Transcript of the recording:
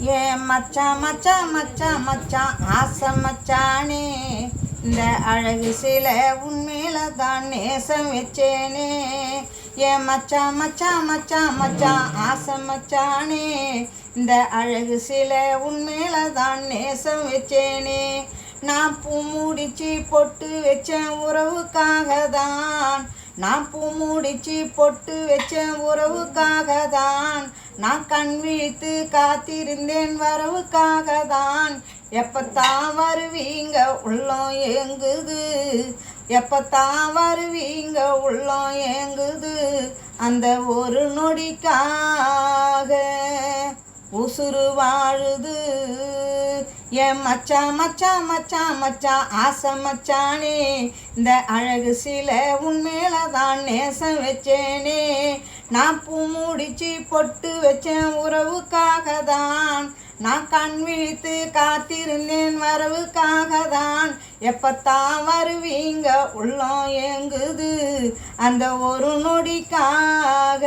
ஏன் மச்சான் மச்சான் மச்சான் மச்சான் ஆசை மச்சானே. இந்த அழகு சில உண்மையில தான் நேசம் வச்சேனே. ஏன் மச்சான் மச்சான் மச்சான் மச்சான் ஆசை மச்சானே. இந்த அழகு சில உண்மையில தான் நேசம் வச்சேனே. நான் பூ முடிச்சு பொட்டு வச்சேன் உறவுக்காக தான் நான் பூ முடிச்சு பொட்டு வச்சேன் உறவுக்காக தான் நான் கண் விழித்து காத்திருந்தேன் வரவுக்காக தான் எப்பத்தான் வருவீங்க உள்ளம் ஏங்குது. எப்பத்தான் வருவீங்க உள்ளம் ஏங்குது. அந்த ஒரு நொடிக்காக உசுறு வாழுது. என் மச்சான் மச்சான் மச்சான் மச்சான் ஆசை மச்சானே. இந்த அழகு சில உண்மையில தான் நேசம் வச்சேனே. நான் பூ முடிச்சு பொட்டு வச்சேன் உறவுக்காக தான் நான் கண் விழித்து காத்திருந்தேன் வரவுக்காக தான் எப்பத்தான் வருவீங்க? உள்ளம் ஏங்குது அந்த ஒரு நொடிக்காக.